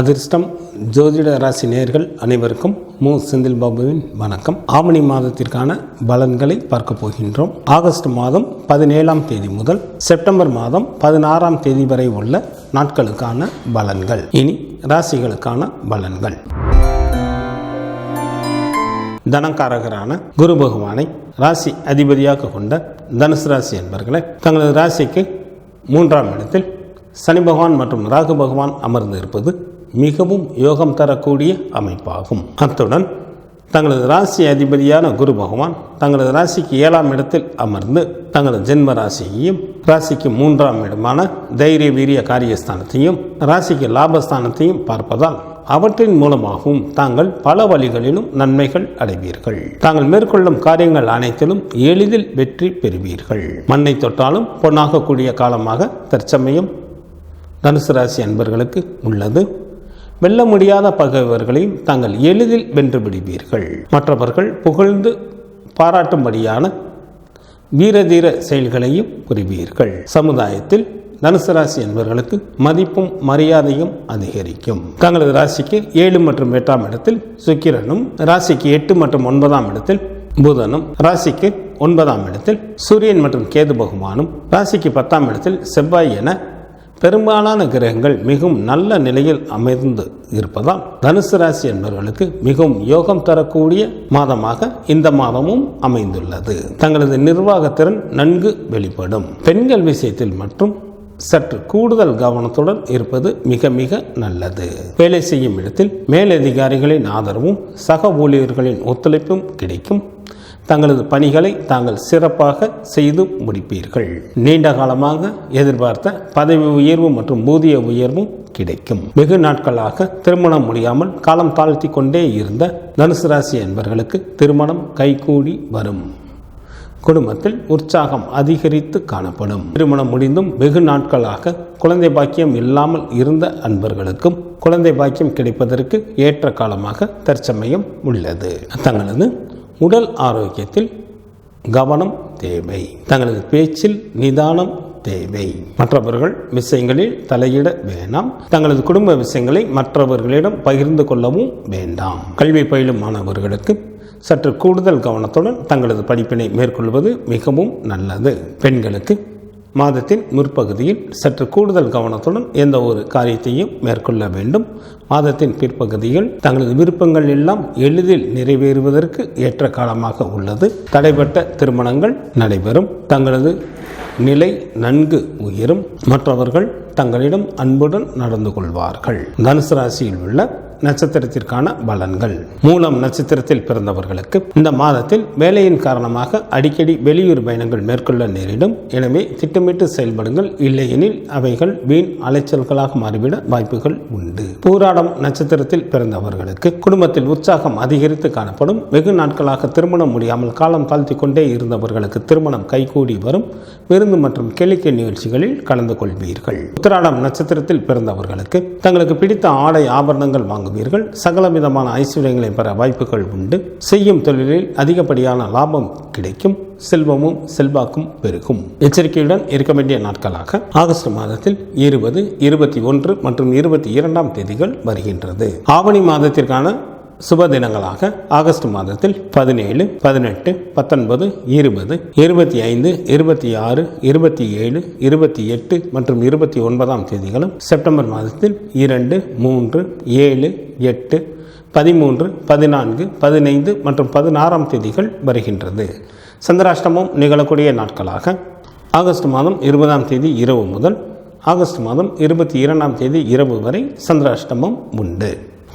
அதிர்ஷ்டம். ஜோதிட ராசி நேர்கள் அனைவருக்கும் மு. செந்தில் பாபுவின் வணக்கம். ஆவணி மாதத்திற்கான பலன்களை பார்க்க போகின்றோம். ஆகஸ்ட் மாதம் பதினேழாம் தேதி முதல் செப்டம்பர் மாதம் பதினாறாம் தேதி வரை உள்ள நாட்களுக்கான பலன்கள். இனி ராசிகளுக்கான பலன்கள். தனக்காரகரான குரு பகவானை ராசி அதிபதியாக கொண்ட தனுசு ராசி என்பர்களை தங்களது ராசிக்கு மூன்றாம் இடத்தில் சனி பகவான் மற்றும் ராகு பகவான் அமர்ந்து இருப்பது மிகவும் யோகம் தரக்கூடிய அமைப்பாகும். அத்துடன் தங்களது ராசி அதிபதியான குரு பகவான் தங்களது ராசிக்கு ஏழாம் இடத்தில் அமர்ந்து தங்களது ஜென்ம ராசியையும் ராசிக்கு மூன்றாம் இடமான தைரிய வீரிய காரியஸ்தானத்தையும் ராசிக்கு லாபஸ்தானத்தையும் பார்ப்பதால் அவற்றின் மூலமாகவும் தாங்கள் பல வழிகளிலும் நன்மைகள் அடைவீர்கள். தாங்கள் மேற்கொள்ளும் காரியங்கள் அனைத்திலும் எளிதில் வெற்றி பெறுவீர்கள். மண்ணை தொட்டாலும் பொன்னாகக்கூடிய காலமாக தற்சமயம் தனுசு ராசி அன்பர்களுக்கு உள்ளது. வெல்ல முடியாத பகைவர்களையும் தாங்கள் எளிதில் வென்று விடுவீர்கள். மற்றவர்கள் புகழ்ந்து பாராட்டும்படியான வீரதீர செயல்களையும் புரிவீர்கள். சமுதாயத்தில் தனுசு ராசி என்பவர்களுக்கு மதிப்பும் மரியாதையும் அதிகரிக்கும். தங்களது ராசிக்கு ஏழு மற்றும் எட்டாம் இடத்தில் சுக்கிரனும் ராசிக்கு எட்டு மற்றும் ஒன்பதாம் இடத்தில் புதனும் ராசிக்கு ஒன்பதாம் இடத்தில் சூரியன் மற்றும் கேது பகவானும் ராசிக்கு பத்தாம் இடத்தில் செவ்வாய் என பெரும்பாலான கிரகங்கள் மிகவும் நல்ல நிலையில் அமைந்து இருப்பதால் தனுசு ராசி என்பவர்களுக்கு மிகவும் யோகம் தரக்கூடிய மாதமாக இந்த மாதமும் அமைந்துள்ளது. தங்களது நிர்வாகத்திறன் நன்கு வெளிப்படும். பெண்கள் விஷயத்தில் மற்றும் சற்று கூடுதல் கவனத்துடன் இருப்பது மிக மிக நல்லது. வேலை செய்யும் இடத்தில் மேலதிகாரிகளின் ஆதரவும் சக ஊழியர்களின் ஒத்துழைப்பும் கிடைக்கும். தங்களது பணிகளை தாங்கள் சிறப்பாக செய்து முடிப்பீர்கள். நீண்ட காலமாக எதிர்பார்த்த பதவி உயர்வு மற்றும் ஊதிய உயர்வும் கிடைக்கும். வெகு நாட்களாக திருமணம் முடியாமல் காலம் தாழ்த்தி கொண்டே இருந்த தனுசு ராசி என்பவர்களுக்கு திருமணம் கைகூடி வரும். குடும்பத்தில் உற்சாகம் அதிகரித்து காணப்படும். திருமணம் முடிந்தும் வெகு நாட்களாக குழந்தை பாக்கியம் இல்லாமல் இருந்த அன்பர்களுக்கும் குழந்தை பாக்கியம் கிடைப்பதற்கு ஏற்ற காலமாக தற்சமயம் உள்ளது. தங்களது உடல் ஆரோக்கியத்தில் கவனம் தேவை. தங்களது பேச்சில் நிதானம் தேவை. மற்றவர்கள் விஷயங்களில் தலையிட வேண்டாம் தங்களது குடும்ப விஷயங்களை மற்றவர்களிடம் பகிர்ந்து கொள்ளவும் வேண்டாம். கல்வி பயிலும் மாணவர்களுக்கு சற்று கூடுதல் கவனத்துடன் தங்களது படிப்பினை மேற்கொள்வது மிகவும் நல்லது. பெண்களுக்கு மாதத்தின் முற்பகுதியில் சற்று கூடுதல் கவனத்துடன் எந்த ஒரு காரியத்தையும் மேற்கொள்ள வேண்டும். மாதத்தின் பிற்பகுதியில் தங்களது விருப்பங்கள் எல்லாம் எளிதில் நிறைவேறுவதற்கு ஏற்ற காலமாக உள்ளது. தடைப்பட்ட திருமணங்கள் நடைபெறும். தங்களது நிலை நன்கு உயரும். மற்றவர்கள் தங்களிடம் அன்புடன் நடந்து கொள்வார்கள். தனுசு ராசியில் உள்ள நட்சத்திரத்திற்கான பலன்கள். மூலம் நட்சத்திரத்தில் பிறந்தவர்களுக்கு இந்த மாதத்தில் வேலையின் காரணமாக அடிக்கடி வெளியூர் பயணங்கள் மேற்கொள்ள நேரிடும். எனவே திட்டமிட்டு செயல்படுங்கள். இல்லையெனில் அவைகள் வீண் அலைச்சல்களாக மாறிவிட வாய்ப்புகள் உண்டு. பூராடம் நட்சத்திரத்தில் பிறந்தவர்களுக்கு குடும்பத்தில் உற்சாகம் அதிகரித்து காணப்படும். வெகு நாட்களாக திருமணம் முடியாமல் காலம் தாழ்த்தி கொண்டே இருந்தவர்களுக்கு திருமணம் கைகூடி வரும். விருந்து மற்றும் கேளிக்கை நிகழ்ச்சிகளில் கலந்து கொள்வீர்கள். உத்திராடம் நட்சத்திரத்தில் பிறந்தவர்களுக்கு தங்களுக்கு பிடித்த ஆடை ஆபரணங்கள் வாங்குவீர்கள். சகல விதமான ஐஸ்வர்யங்களை பெற வாய்ப்புகள் உண்டு. செய்யும் தொழிலில் அதிகப்படியான லாபம் கிடைக்கும். செல்வமும் செல்வாக்கும் பெருகும். எச்சரிக்கையுடன் இருக்க வேண்டிய நாட்களாக ஆகஸ்ட் மாதத்தில் இருபது இருபத்தி ஒன்று மற்றும் இருபத்தி இரண்டாம் தேதிகள் வருகின்றது. ஆவணி மாதத்திற்கான சுப தினங்களாக ஆகஸ்ட் மாதத்தில் பதினேழு பதினெட்டு பத்தொன்பது இருபது இருபத்தி ஐந்து இருபத்தி ஆறு இருபத்தி ஏழு இருபத்தி எட்டு மற்றும் இருபத்தி ஒன்பதாம் தேதிகளும் செப்டம்பர் மாதத்தில் இரண்டு மூன்று ஏழு எட்டு பதிமூன்று பதினான்கு பதினைந்து மற்றும் பதினாறாம் தேதிகள் வருகின்றது. சந்திராஷ்டமம் நிகழக்கூடிய நாட்களாக ஆகஸ்ட் மாதம் இருபதாம் தேதி இரவு முதல் ஆகஸ்ட் மாதம் இருபத்தி இரண்டாம் தேதி இரவு வரை சந்திராஷ்டமம் உண்டு.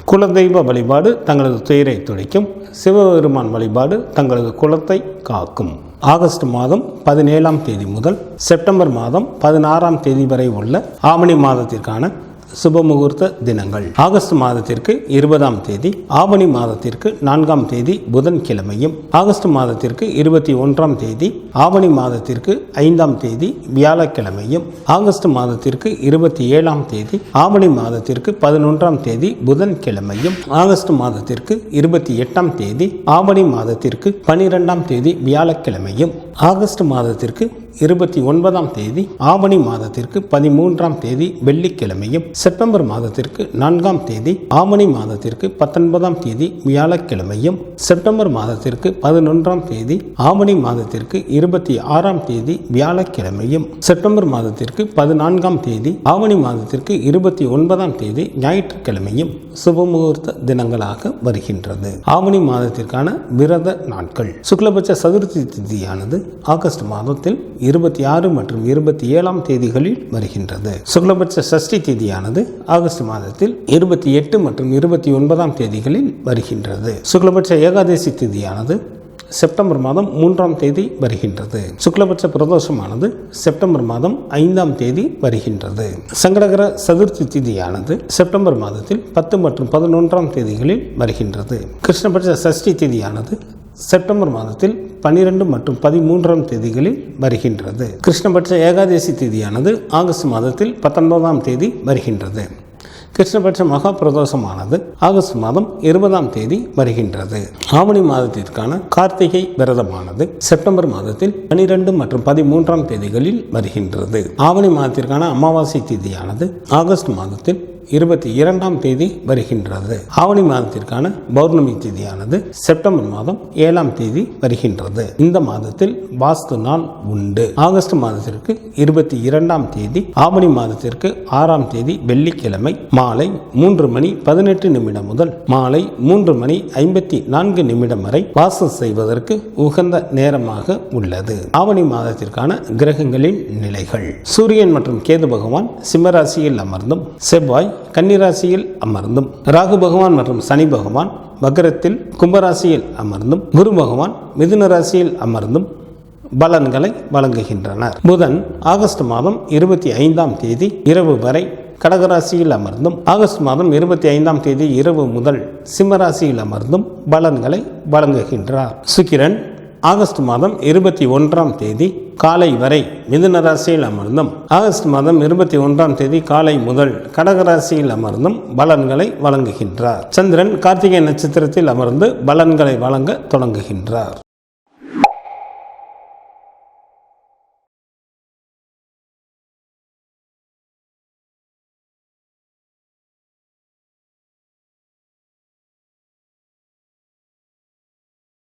குலதெய்வ வழிபாடு தங்களது துயரை துடைக்கும். சிவபெருமான் வழிபாடு தங்களது குலத்தை காக்கும். ஆகஸ்ட் மாதம் பதினேழாம் தேதி முதல் செப்டம்பர் மாதம் பதினாறாம் தேதி வரை உள்ள ஆவணி மாதத்திற்கான சுப முகூர்த்த தினங்கள். ஆகஸ்ட் மாதத்திற்கு இருபதாம் தேதி ஆவணி மாதத்திற்கு நான்காம் தேதி புதன்கிழமையும் ஆகஸ்ட் மாதத்திற்கு இருபத்தி ஒன்றாம் தேதி ஆவணி மாதத்திற்கு ஐந்தாம் தேதி வியாழக்கிழமையும் ஆகஸ்ட் மாதத்திற்கு இருபத்தி ஏழாம் தேதி ஆவணி மாதத்திற்கு பதினொன்றாம் தேதி புதன்கிழமையும் ஆகஸ்ட் மாதத்திற்கு இருபத்தி எட்டாம் தேதி ஆவணி மாதத்திற்கு பனிரெண்டாம் தேதி வியாழக்கிழமையும் ஆகஸ்ட் மாதத்திற்கு இருபத்தி ஒன்பதாம் தேதி ஆவணி மாதத்திற்கு பதிமூன்றாம் தேதி வெள்ளிக்கிழமையும் செப்டம்பர் மாதத்திற்கு நான்காம் தேதி ஆவணி மாதத்திற்கு பத்தொன்பதாம் தேதி வியாழக்கிழமையும் செப்டம்பர் மாதத்திற்கு பதினொன்றாம் தேதி ஆவணி மாதத்திற்கு இருபத்தி ஆறாம் தேதி வியாழக்கிழமையும் செப்டம்பர் மாதத்திற்கு பதினான்காம் தேதி ஆவணி மாதத்திற்கு இருபத்தி ஒன்பதாம் தேதி ஞாயிற்றுக்கிழமையும் சுபமுகூர்த்த தினங்களாக வருகின்றது. ஆவணி மாதத்திற்கான விரத நாட்கள். சுக்லபட்ச சதுர்த்தி திதியானது ஆகஸ்ட் மாதத்தில் இருபத்தி ஆறு மற்றும் இருபத்தி ஏழாம் தேதிகளில் வருகின்றது. சுக்லபட்ச சஷ்டி திதியானது ஆகஸ்ட் மாதத்தில் இருபத்தி எட்டு மற்றும் இருபத்தி ஒன்பதாம் தேதிகளில் வருகின்றது. சுக்லபட்ச ஏகாதசி திதியானது செப்டம்பர் மாதம் மூன்றாம் தேதி வருகின்றது. சுக்லபட்ச பிரதோஷமானது செப்டம்பர் மாதம் ஐந்தாம் தேதி வருகின்றது. சங்கடகர சதுர்த்தி திதியானது செப்டம்பர் மாதத்தில் பத்து மற்றும் பதினொன்றாம் தேதிகளில் வருகின்றது. கிருஷ்ணபட்ச சஷ்டி திதியானது செப்டம்பர் மாதத்தில் பனிரெண்டு மற்றும் பதிமூன்றாம் தேதிகளில் வருகின்றது. கிருஷ்ணபட்ச ஏகாதசி திதியானது ஆகஸ்ட் மாதத்தில் பத்தொன்பதாம் தேதி வருகின்றது. கிருஷ்ணபட்ச மகா பிரதோஷமானது ஆகஸ்ட் மாதம் இருபதாம் தேதி வருகின்றது. ஆவணி மாதத்திற்கான கார்த்திகை விரதமானது செப்டம்பர் மாதத்தில் பனிரெண்டு மற்றும் பதிமூன்றாம் தேதிகளில் வருகின்றது. ஆவணி மாதத்திற்கான அமாவாசை தேதியானது ஆகஸ்ட் மாதத்தில் இருபத்தி இரண்டாம் தேதி வருகின்றது. ஆவணி மாதத்திற்கான பௌர்ணமி தேதியானது செப்டம்பர் மாதம் ஏழாம் தேதி வருகின்றது. இந்த மாதத்தில் வாஸ்து நாள் உண்டு. ஆகஸ்ட் மாதத்திற்கு இருபத்தி இரண்டாம் தேதி ஆவணி மாதத்திற்கு ஆறாம் தேதி வெள்ளிக்கிழமை மாலை மூன்று மணி பதினெட்டு நிமிடம் முதல் மாலை மூன்று மணி ஐம்பத்தி நான்கு நிமிடம் வரை வாசம் செய்வதற்கு உகந்த நேரமாக உள்ளது. ஆவணி மாதத்திற்கான கிரகங்களின் நிலைகள். சூரியன் மற்றும் கேது பகவான் சிம்மராசியில் அமர்ந்தும் செவ்வாய் கன்னிராசியில் அமர்ந்தும் ராகு பகவான் மற்றும் சனி பகவான் மகரத்தில் கும்பராசியில் அமர்ந்தும் குரு பகவான் மிதுன ராசியில் அமர்ந்தும் பலன்களை வழங்குகின்றனர். புதன் ஆகஸ்ட் மாதம் இருபத்தி ஐந்தாம் தேதி இரவு வரை கடகராசியில் அமர்ந்தும் ஆகஸ்ட் மாதம் இருபத்தி ஐந்தாம் தேதி இரவு முதல் சிம்மராசியில் அமர்ந்தும் பலன்களை வழங்குகின்றார். சுக்கிரன் ஆகஸ்ட் மாதம் இருபத்தி ஒன்றாம் தேதி காலை வரை மிதுன ராசியில் அமர்ந்தும் ஆகஸ்ட் மாதம் இருபத்தி ஒன்றாம் தேதி காலை முதல் கடகராசியில் அமர்ந்தும் பலன்களை வழங்குகின்றார். சந்திரன் கார்த்திகை நட்சத்திரத்தில் அமர்ந்து பலன்களை வழங்க தொடங்குகின்றார்.